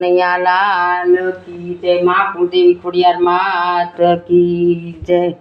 લાલ કી જય, માં કુદેવી ખોડિયાર માત કી જય.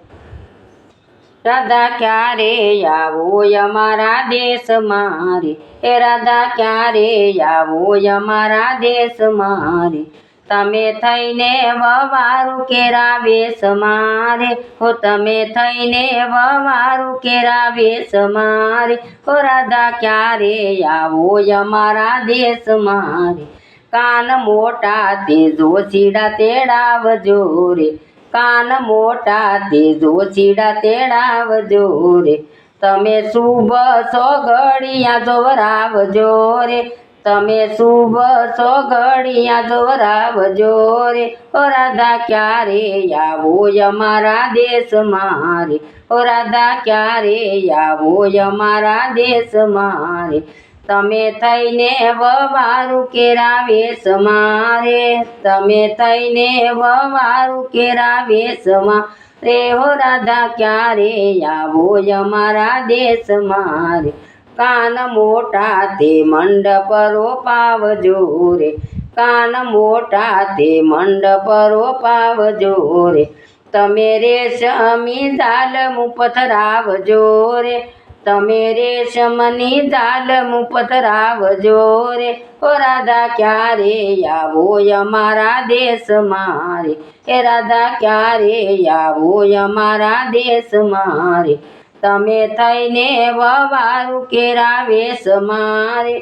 રાધા ક્યારે આવો અમારા દેશ મારે? એ રાધા ક્યારે આવો અમારા દેશ મારે? તમે થઈને વવારું કેરા વેશ મારે? હો, તમે થઈને વવારું કેરા વેશ મારે? હો, રાધા ક્યારે આવો અમારા દેશ મારે? કાન મોટા તે જોશીડા તેડાવજો રે કાન મોટા તે જોશીડા તેડાવજો રે તમે શુભ સોગડિયા જોવરાવજો રે તમે શુભ સોગડિયા જોવરાવજો રે ઓ રાધા ક્યારે આવો અમારા દેશ મારે ઓ રાધા ક્યારે આવો અમારા દેશ મારે તમે થઈને વવારું કેરાવે સમારે. મારે તમે થઈને વવારું કેરાવે સમા રે હો રાધા, ક્યારે આવો અમારા દેશ મારે? કાન મોટા તે મંડપ રોપાવજો રે. કાન મોટા તે મંડપ રોપાવજો રે. તમે રેશમી દાલ પથરાવજો રે. તમે રેશમની દાલ પથરાવજો રે. ઓ રાધા, ક્યારે આવો અમારા દેશ મારે એ રાધા, ક્યારે આવો અમારા દેશ મારે તમે થઈને વવારું કેરા વેશ મારે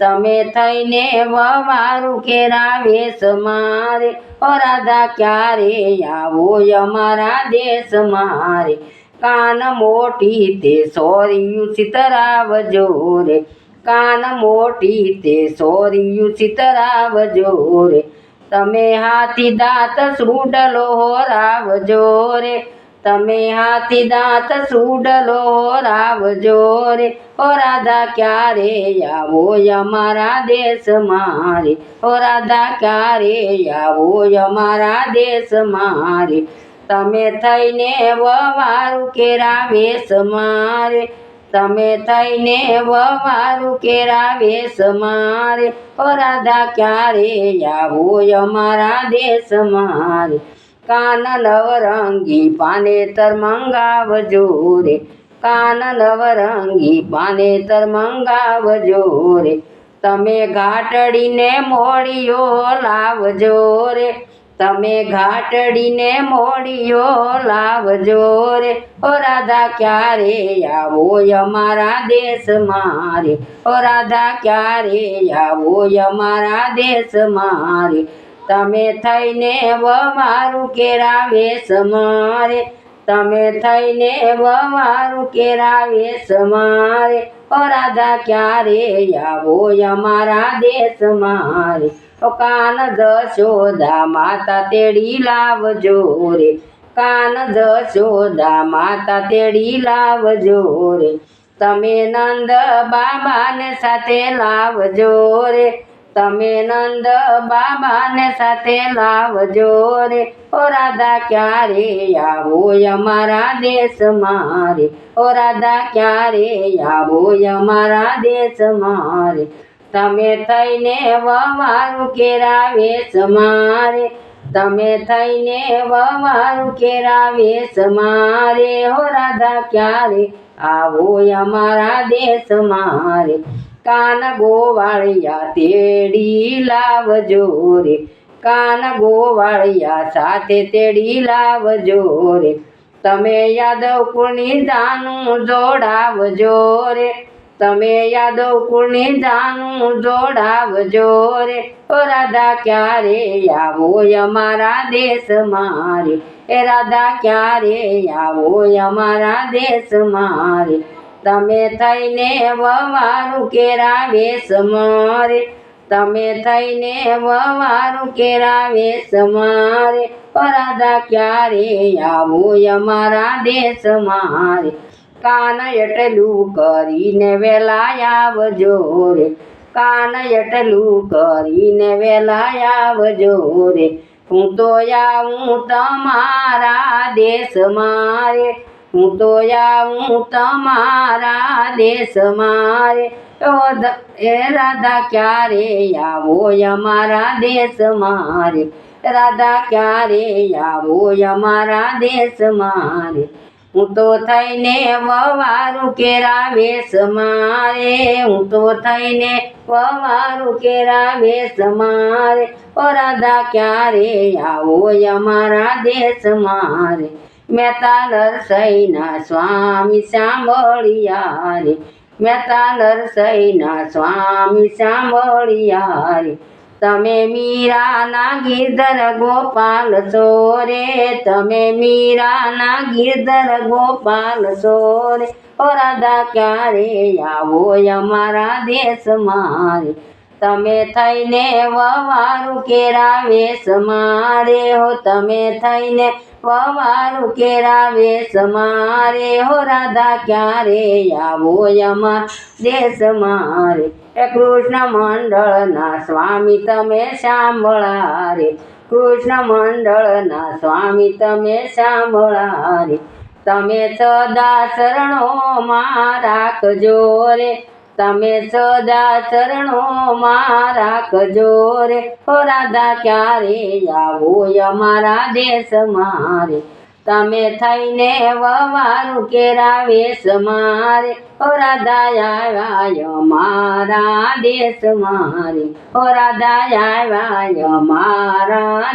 તમે થઈને વવારું કેરા વેશ મારે ઓ રાધા, ક્યારે આવો અમારા દેશ મારે કાન મોટી તે સોરિયું સિતરાવજો રે કાન મોટી તે સોરિયું સિતરાવજો રે તમે હાથી દાંત સુડલો હોરાવજો રે તમે હાથી દાંત સુડલો હોરાવજો રે ઓ રાધા ક્યારે આવો અમારા દેશ મારે ઓ રાધા ક્યારે આવો અમારા દેશ મારે તમે થઈને વવારું કેરા વેશ મારે તમે થઈને વવારું કેરા વેશ મારે ઓ રાધા ક્યારે આવો અમારા દેશ મારે? કાન નવરંગી પાનેતર મંગાવજો રે. કાન નવરંગી પાનેતર મંગાવજો રે. તમે ઘાટડીને મોડીઓ લાવજો રે. તમે ઘાટડીને મોડીઓ લાવજો રે. ઓ રાધા, ક્યારે આવો અમારા દેશ મારે ઓ રાધા, ક્યારે આવો અમારા દેશ મારે તમે થઈને વ મારું કેરા વેશ મારે તમે થઈને મારું કેરા વેશ મારે ઓ રાધા, ક્યારે આવો અમારા દેશ મારે કાન જશોદા માતા તેડી લાવજો રે. કાન જશોદા માતા તેડી લાવજો રે. તમે નંદ બાબાને સાથે લાવજો રે. તમે નંદ બાબાને સાથે લાવજો રે. ઓ રાધા, ક્યારે આવો અમારા દેશ મારે ઓ રાધા, ક્યારે આવો અમારા દેશ મારે તમે થઈને વવારું કેરાવે સમારે. મારે તમે થઈને વવારું કેરાવે સમારે. મારે હો રાધા, ક્યારે આવો અમારા દેશ મારે કાન ગોવાળિયા તેડી લાવજો રે. કાન ગોવાળિયા સાથે તેડી લાવજો રે. તમે યાદવ કુળની દાનું જોડાવજો રે. તમે યાદવ કુળની જાનું જોડાવજો રે. ઓ રાધા, ક્યારે આવો અમારા દેશ મારે? એ રાધા, ક્યારે આવો અમારા દેશ મારે? તમે થઈને વવારું કેરા વેશ મારે તમે થઈને વવારું કેરા વેશ મારે ઓ રાધા, ક્યારે આવો અમારા દેશ મારે? કાન એટલું કરીને વેલા આવજો રે. કાન એટલું કરીને વેલા આવજો રે. હું તો આવું તમારા દેશ મારે હું તો આવું તમારા દેશ મારે એ રાધા ક્યારે આવો અમારા દેશ મારે રાધા ક્યારે આવો અમારા દેશ મારે હું તો થઈને વવારું કેરા વેશ મારે હું તો થઈને વવારું કેરા વેશ મારે ઓ ક્યારે આવો અમારા દેશ મારે? મહેતા નરસૈના સ્વામી સાંભળિયા રે. મહેતા નરસૈના સ્વામી સાંભળિયા રે. તમે મીરાના ગીરધર ગોપાલ છો રે, તમે મીરાના ગીરધર ગોપાલ છો રે. ઓ રાધા, ક્યારે આવો અમારા દેશ મારે તમે થઈને વવારું કેરા વેશ મારે હો, તમે થઈને વવારું કેરા વેશ મારે હો, રાધા ક્યારે આવો અમાર દેશ મારે? એ કૃષ્ણ મંડળના સ્વામી, તમે સાંભળા રે કૃષ્ણ મંડળના સ્વામી, તમે સાંભળા રે તમે સદા શરણોમાં રાખજો રે. તમે સદા ચરણો મારા કજો રે. હો રાધા, ક્યારે આવો અમારા દેશ મારે? તમે થઈને વવારું કેરા વેશ મારે ઓ રાધા, આવ્યા મારા દેશ મારે. ઓ રાધા, આવ્યા મારા